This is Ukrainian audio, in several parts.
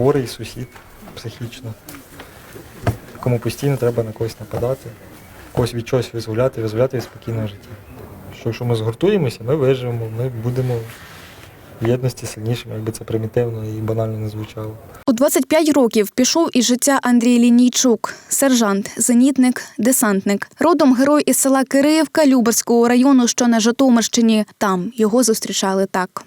Хворий сусід психічно, кому постійно треба на когось нападати, когось від чогось визволяти, визволяти від спокійного життя. Що якщо ми згуртуємося, ми виживемо, ми будемо в єдності сильнішими, якби це примітивно і банально не звучало. У 25 років пішов із життя Андрій Лінійчук, сержант, зенітник, десантник. Родом герой із села Кириївка Люберського району, що на Житомирщині. Там його зустрічали так.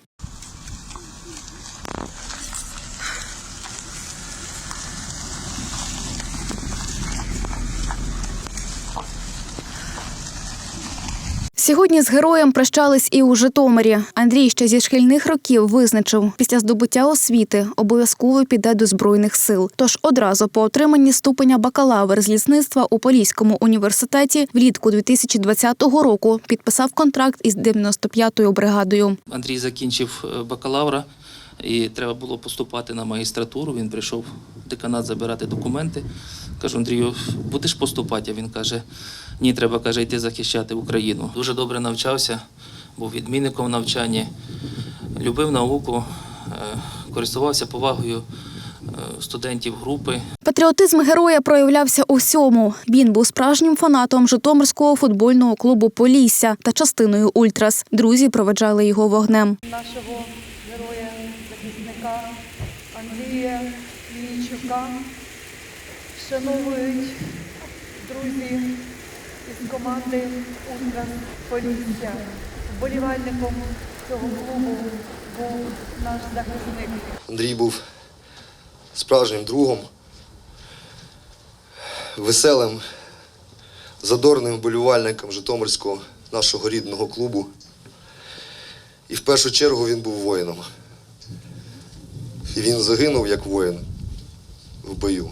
Сьогодні з героєм прощались і у Житомирі. Андрій ще зі шкільних років визначив, після здобуття освіти обов'язково піде до збройних сил. Тож одразу по отриманні ступеня бакалавр з лісництва у Поліському університеті влітку 2020 року підписав контракт із 95-ю бригадою. Андрій закінчив е, бакалавра і треба було поступати на магістратуру. Він прийшов в деканат забирати документи. Кажу, Андрію, будеш поступати? А він каже: ні, треба каже, йти захищати Україну. Дуже добре навчався, був відмінником в навчанні, любив науку, е, користувався повагою е, студентів групи. Патріотизм героя проявлявся у всьому. Він був справжнім фанатом Житомирського футбольного клубу Полісся та частиною Ультрас. Друзі проведжали його вогнем. нашого героя, захисника Андрія Лінчука вшановують друзі із команди Ультрас Полісся. Вболівальником цього клубу був наш захисник. Андрій був справжнім другом, веселим, задорним вболівальником Житомирського нашого рідного клубу. І в першу чергу він був воїном. І він загинув як воїн в бою.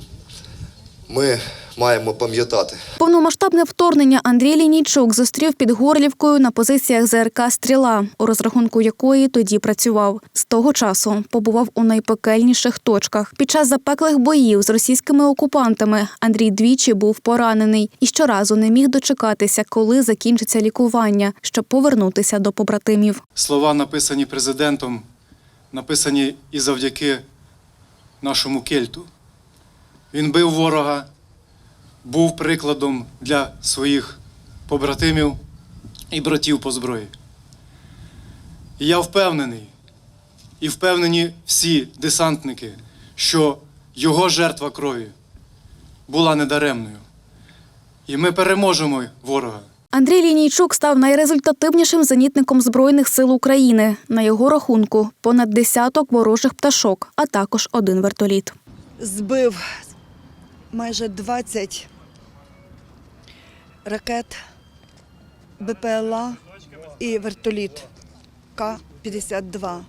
Ми маємо пам'ятати. Повномасштабне вторгнення Андрій Лінійчук зустрів під Горлівкою на позиціях ЗРК Стріла, у розрахунку якої тоді працював. З того часу побував у найпекельніших точках. Під час запеклих боїв з російськими окупантами Андрій двічі був поранений і щоразу не міг дочекатися, коли закінчиться лікування, щоб повернутися до побратимів. Слова, написані президентом, написані і завдяки нашому кельту. Він бив ворога, був прикладом для своїх побратимів і братів по зброї. І я впевнений, і впевнені всі десантники, що його жертва крові була недаремною. І ми переможемо ворога. Андрій Лінійчук став найрезультативнішим зенітником Збройних сил України. На його рахунку понад десяток ворожих пташок, а також один вертоліт. збив майже 20 ракет БПЛА і вертоліт К-52.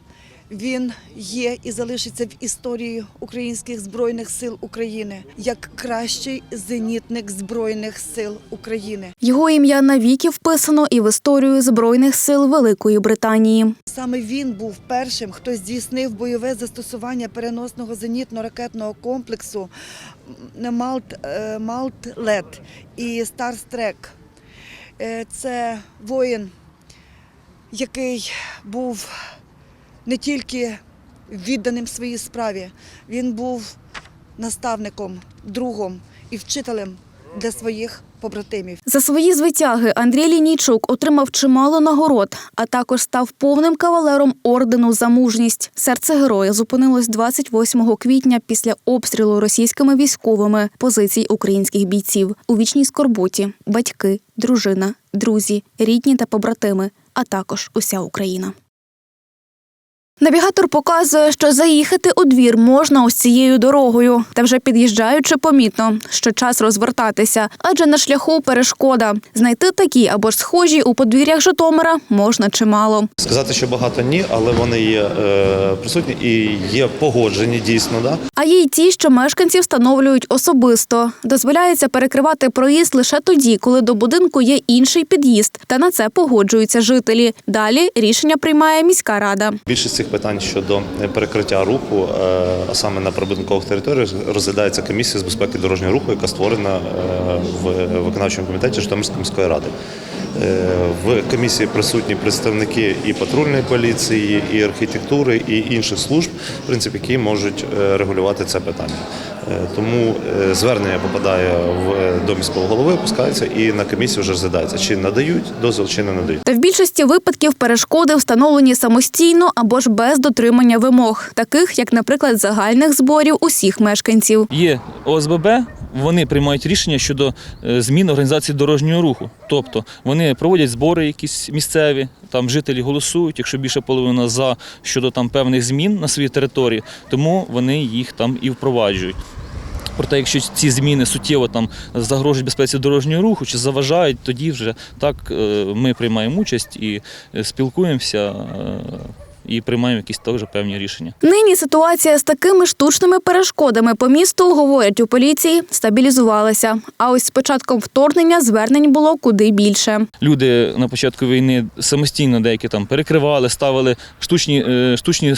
Він є і залишиться в історії українських збройних сил України як кращий зенітник збройних сил України. Його ім'я навіки вписано і в історію Збройних сил Великої Британії. Саме він був першим, хто здійснив бойове застосування переносного зенітно-ракетного комплексу Малт, е, Малт-Лет і Старстрек. Це воїн, який був не тільки відданим своїй справі, він був наставником, другом і вчителем для своїх побратимів. За свої звитяги Андрій Лінійчук отримав чимало нагород, а також став повним кавалером ордену за мужність. Серце героя зупинилось 28 квітня після обстрілу російськими військовими позицій українських бійців у вічній скорботі, батьки, дружина, друзі, рідні та побратими, а також уся Україна. Навігатор показує, що заїхати у двір можна ось цією дорогою, та вже під'їжджаючи, помітно, що час розвертатися, адже на шляху перешкода. Знайти такі або ж схожі у подвір'ях Житомира можна чимало. Сказати, що багато ні, але вони є е, присутні і є погоджені дійсно. Да? А є й ті, що мешканці встановлюють особисто. Дозволяється перекривати проїзд лише тоді, коли до будинку є інший під'їзд, та на це погоджуються жителі. Далі рішення приймає міська рада. Більшість цих питань щодо перекриття руху, е, а саме на прибудинкових територіях, розглядається комісія з безпеки дорожнього руху, яка створена е, в виконавчому комітеті Житомирської міської ради. Е, В комісії присутні представники і патрульної поліції, і архітектури, і інших служб, в принципі, які можуть е, регулювати це питання. Е, Тому е, звернення попадає в до міського голови, опускається і на комісію вже розглядається, чи надають дозвіл, чи не надають. Та в більшості випадків перешкоди встановлені самостійно або ж без дотримання вимог, таких як, наприклад, загальних зборів усіх мешканців. Є ОСББ, вони приймають рішення щодо е, змін організації дорожнього руху. Тобто вони проводять збори якісь місцеві, там жителі голосують, якщо більше половина за щодо там певних змін на своїй території, тому вони їх там і впроваджують. Проте, якщо ці зміни суттєво там загрожують безпеці дорожнього руху чи заважають, тоді вже так е, ми приймаємо участь і е, спілкуємося і приймаємо якісь теж певні рішення. Нині ситуація з такими штучними перешкодами по місту, говорять у поліції, стабілізувалася. А ось з початком вторгнення звернень було куди більше. Люди на початку війни самостійно деякі там перекривали, ставили штучні, е, штучні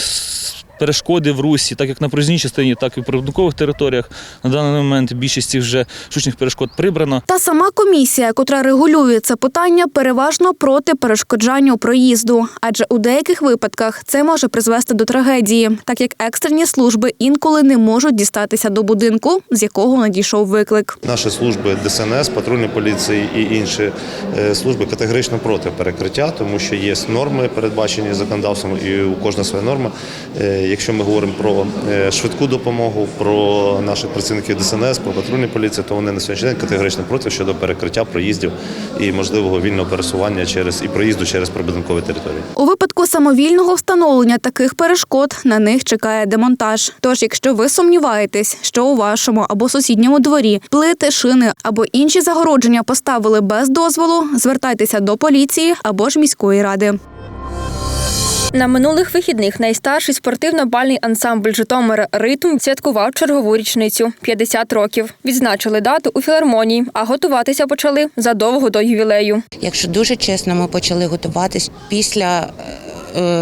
перешкоди в русі, так як на проїзній частині, так і в прибудинкових територіях. На даний момент більшість цих вже штучних перешкод прибрано. Та сама комісія, котра регулює це питання, переважно проти перешкоджанню проїзду, адже у деяких випадках це може призвести до трагедії, так як екстрені служби інколи не можуть дістатися до будинку, з якого надійшов виклик. Наші служби ДСНС, патрульної поліції і інші е, служби категорично проти перекриття, тому що є норми, передбачені законодавством, і у кожна своя норма. Якщо ми говоримо про е, швидку допомогу, про наших працівників ДСНС, про патрульну поліцію, то вони на сьогоднішній день категорично проти щодо перекриття проїздів і можливого вільного пересування через і проїзду через прибудинкові території. У випадку самовільного встановлення таких перешкод на них чекає демонтаж. Тож, якщо ви сумніваєтесь, що у вашому або сусідньому дворі плити, шини або інші загородження поставили без дозволу, звертайтеся до поліції або ж міської ради. На минулих вихідних найстарший спортивно-бальний ансамбль Житомира Ритм святкував чергову річницю 50 років. Відзначили дату у філармонії, а готуватися почали задовго до ювілею. Якщо дуже чесно, ми почали готуватись після е,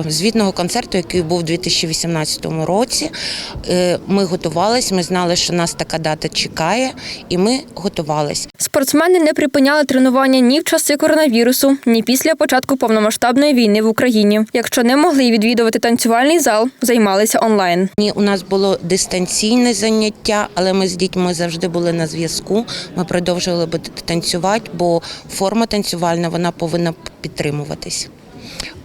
звітного концерту, який був у 2018 році. Е, Ми готувались, ми знали, що нас така дата чекає, і ми готувались. Спортсмени не припиняли тренування ні в часи коронавірусу, ні після початку повномасштабної війни в Україні. Якщо не могли відвідувати танцювальний зал, займалися онлайн. Ні, у нас було дистанційне заняття, але ми з дітьми завжди були на зв'язку. Ми продовжували танцювати, бо форма танцювальна вона повинна підтримуватись.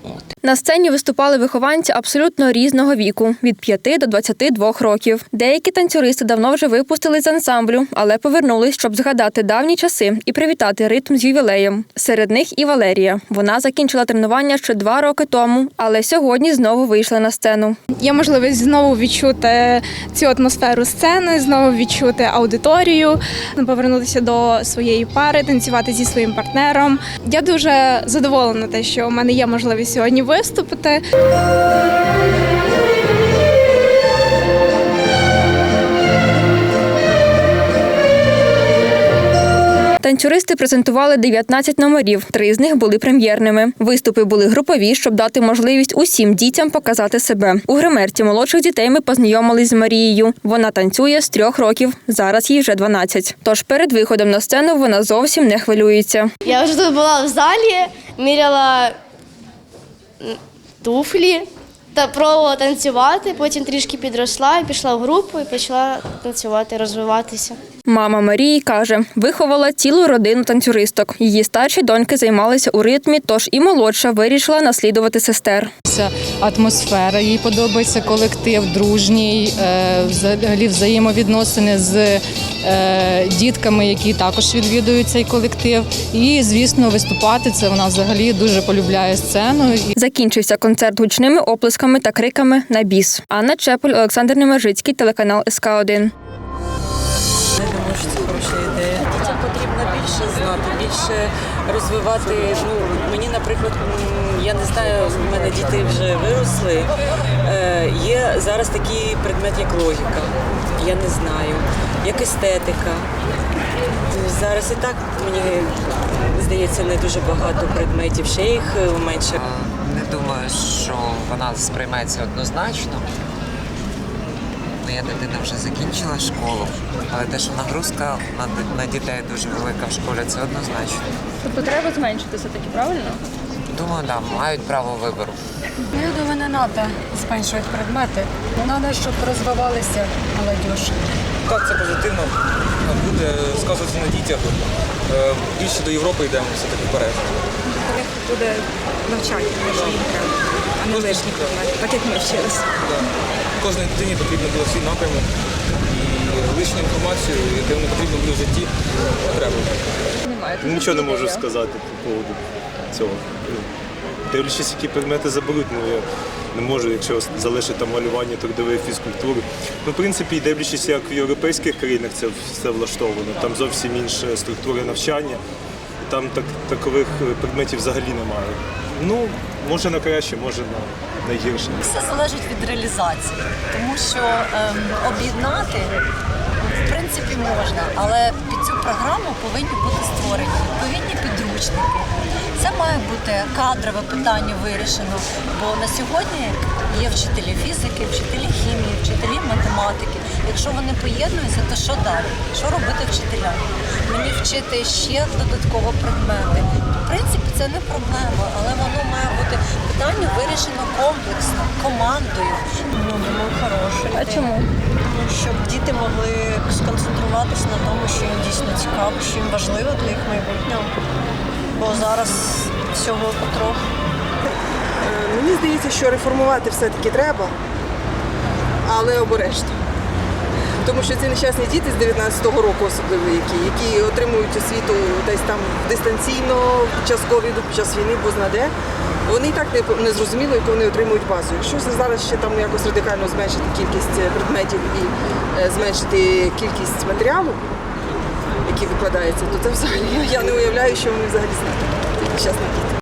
От. На сцені виступали вихованці абсолютно різного віку від 5 до 22 років. Деякі танцюристи давно вже випустили з ансамблю, але повернулись, щоб згадати давні часи і привітати ритм з ювілеєм. Серед них і Валерія. Вона закінчила тренування ще два роки тому, але сьогодні знову вийшла на сцену. Є можливість знову відчути цю атмосферу сцени, знову відчути аудиторію, повернутися до своєї пари, танцювати зі своїм партнером. Я дуже задоволена те, що у мене є можливість сьогодні виступити. Танцюристи презентували 19 номерів. Три з них були прем'єрними. Виступи були групові, щоб дати можливість усім дітям показати себе. У гримерці молодших дітей ми познайомились з Марією. Вона танцює з трьох років. Зараз їй вже 12. Тож перед виходом на сцену вона зовсім не хвилюється. Я вже тут була в залі, міряла туфлі та пробувала танцювати, потім трішки підросла і пішла в групу і почала танцювати, розвиватися. Мама Марії каже, виховала цілу родину танцюристок. Її старші доньки займалися у ритмі, тож і молодша вирішила наслідувати сестер. атмосфера, їй подобається колектив, дружній, е, взагалі взаємовідносини з е, дітками, які також відвідують цей колектив. І, звісно, виступати це вона взагалі дуже полюбляє сцену. Закінчився концерт гучними оплесками та криками на біс. Анна Чепель, Олександр Немержицький, телеканал СК 1 більше знати, більше розвивати. Ну мені, наприклад, я не знаю, в мене діти вже виросли. Е, є зараз такий предмет, як логіка. Я не знаю, як естетика. Зараз і так мені здається не дуже багато предметів, ще їх е, менше. Не думаю, що вона сприйметься однозначно. Моя дитина вже закінчила школу, але те, що нагрузка на, на дітей дуже велика в школі, це однозначно. Тобто треба зменшити все-таки, правильно? Думаю, да, мають право вибору. Я думаю, не треба зменшувати предмети. Треба, щоб розвивалися молодь. Так, це позитивно. Буде сказуватися на дітях. Е, Більше до Європи йдемо все-таки вперед. Буде навчання, що їм треба, а не лишні так як ми вчилися. Кожній дитині потрібно було свій напрямок і лишню інформацію, яку не потрібно буде в житті, треба. Нічого не можу сказати по поводу цього. Ну, Дивлячись, які предмети заберуть, ну я не можу, якщо залишить там малювання, трудової фізкультури. Ну, в принципі, дивлячись, як в європейських країнах це все влаштовано. Там зовсім інша структура навчання, там так, такових предметів взагалі немає. Ну, може на краще, може на, на гірше. Все залежить від реалізації, тому що ем, об'єднати в принципі можна, але під цю програму повинні бути створені відповідні підручники. Це має бути кадрове питання вирішено, бо на сьогодні є вчителі фізики, вчителі хімії, вчителі математики. Якщо вони поєднуються, то що далі? Що робити вчителям? Мені вчити ще додатково предмети. В принципі, це не проблема, але воно має бути питання вирішено комплексно, командою. Ну, думаю, хороше. А чому? Щоб діти могли сконцентруватися на тому, що їм дійсно цікаво, що їм важливо для їх майбутнього. Бо зараз всього потроху. Мені здається, що реформувати все-таки треба, але обережно. Тому що ці нещасні діти з 19-го року, особливо які, які отримують освіту десь там дистанційно під час ковіду, під час війни, бо знаде, вони і так не, не зрозуміло, яку вони отримують базу. Якщо зараз ще там якось радикально зменшити кількість предметів і е, зменшити кількість матеріалу, який викладається, то це взагалі я не уявляю, що вони взагалі знають. Нещасні діти.